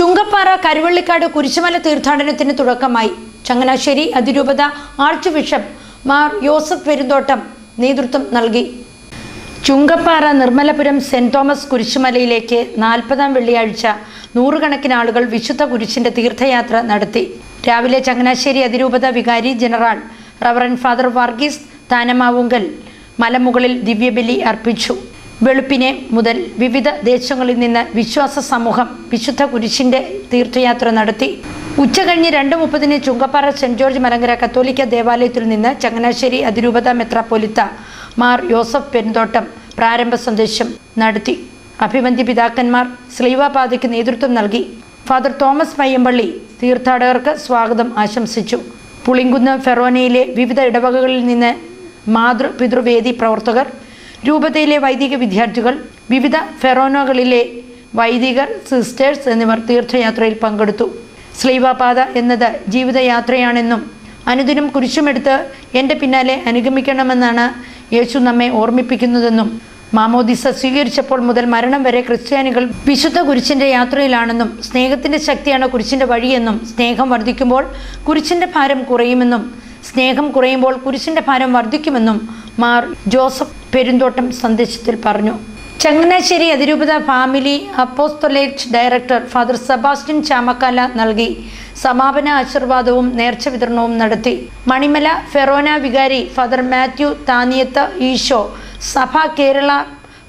ചുങ്കപ്പാറ കരുവള്ളിക്കാട് കുരിശുമല തീർത്ഥാടനത്തിന് തുടക്കമായി. ചങ്ങനാശ്ശേരി അതിരൂപത ആർച്ച് ബിഷപ്പ് മാർ യോസഫ് പെരുന്തോട്ടം നേതൃത്വം നൽകി. ചുങ്കപ്പാറ നിർമ്മലപുരം സെന്റ് തോമസ് കുരിശുമലയിലേക്ക് നാൽപ്പതാം വെള്ളിയാഴ്ച നൂറുകണക്കിന് ആളുകൾ വിശുദ്ധ കുരിശിന്റെ തീർത്ഥയാത്ര നടത്തി. രാവിലെ ചങ്ങനാശ്ശേരി അതിരൂപത vicar general reverend father Varghese Thanamavunkal മലമുകളിൽ ദിവ്യബലി അർപ്പിച്ചു. വെളുപ്പിനെ മുതൽ വിവിധ ദേശങ്ങളിൽ നിന്ന് വിശ്വാസ സമൂഹം വിശുദ്ധ കുരിശിന്റെ തീർത്ഥയാത്ര നടത്തി. ഉച്ചകഴിഞ്ഞ് രണ്ട് മുപ്പതിന് ചുങ്കപ്പാറ സെന്റ് ജോർജ് മലങ്കര കത്തോലിക്ക ദേവാലയത്തിൽ നിന്ന് ചങ്ങനാശ്ശേരി അതിരൂപത മെത്രാപ്പൊലിത്ത മാർ യോസഫ് പെരുന്തോട്ടം പ്രാരംഭ സന്ദേശം നടത്തി. അഭിവന്ദ്യ പിതാക്കന്മാർ സ്ലീവാപാതയ്ക്ക് നേതൃത്വം നൽകി. ഫാദർ തോമസ് മയ്യമ്പള്ളി തീർത്ഥാടകർക്ക് സ്വാഗതം ആശംസിച്ചു. പുളിങ്കുന്ന് ഫെറോനയിലെ വിവിധ ഇടവകകളിൽ നിന്ന് മാതൃ പിതൃവേദി പ്രവർത്തകർ രൂപതയിലെ വൈദിക വിദ്യാർത്ഥികൾ വിവിധ ഫെറോനോകളിലെ വൈദികർ സിസ്റ്റേഴ്സ് എന്നിവർ തീർത്ഥയാത്രയിൽ പങ്കെടുത്തു. സ്ലീവാപാത എന്നത് ജീവിതയാത്രയാണെന്നും അനുദിനം കുരിശുമെടുത്ത് എന്റെ പിന്നാലെ അനുഗമിക്കണമെന്നാണ് യേശു നമ്മെ ഓർമ്മിപ്പിക്കുന്നതെന്നും മാമോദിസ സ്വീകരിച്ചപ്പോൾ മുതൽ മരണം വരെ ക്രിസ്ത്യാനികൾ വിശുദ്ധ കുരിശിന്റെ യാത്രയിലാണെന്നും സ്നേഹത്തിന്റെ ശക്തിയാണ് കുരിശിന്റെ വഴിയെന്നും സ്നേഹം വർദ്ധിക്കുമ്പോൾ കുരിശിന്റെ ഭാരം കുറയുമെന്നും സ്നേഹം കുറയുമ്പോൾ കുരിശിന്റെ ഭാരം വർദ്ധിക്കുമെന്നും മാർ ജോസഫ് പെരുന്തോട്ടം സന്ദേശത്തിൽ പറഞ്ഞു. ചങ്ങനാശ്ശേരി അതിരൂപത family apostolate director father Sebastian Chamakkala നൽകി. സമാപന ആശീർവാദവും നേർച്ച വിതരണവും നടത്തി. മണിമല ഫെറോന വികാരി father Mathew Thaniyath Eesho. Sabha Kerala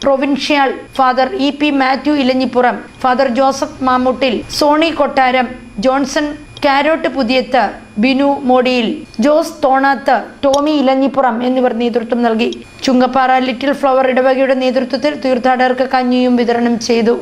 provincial father E P Mathew Elanjippuram. Father Joseph Mamuttil Sony Kottaram Johnson Karott Puthiyath Binu Modiyil Jose Thonath Tomy Elanjippuram എന്നിവർ നേതൃത്വം നൽകി. Chungappara little flower ഇടവകയുടെ നേതൃത്വത്തിൽ തീർത്ഥാടകർക്ക് കഞ്ഞിയും വിതരണം ചെയ്തു.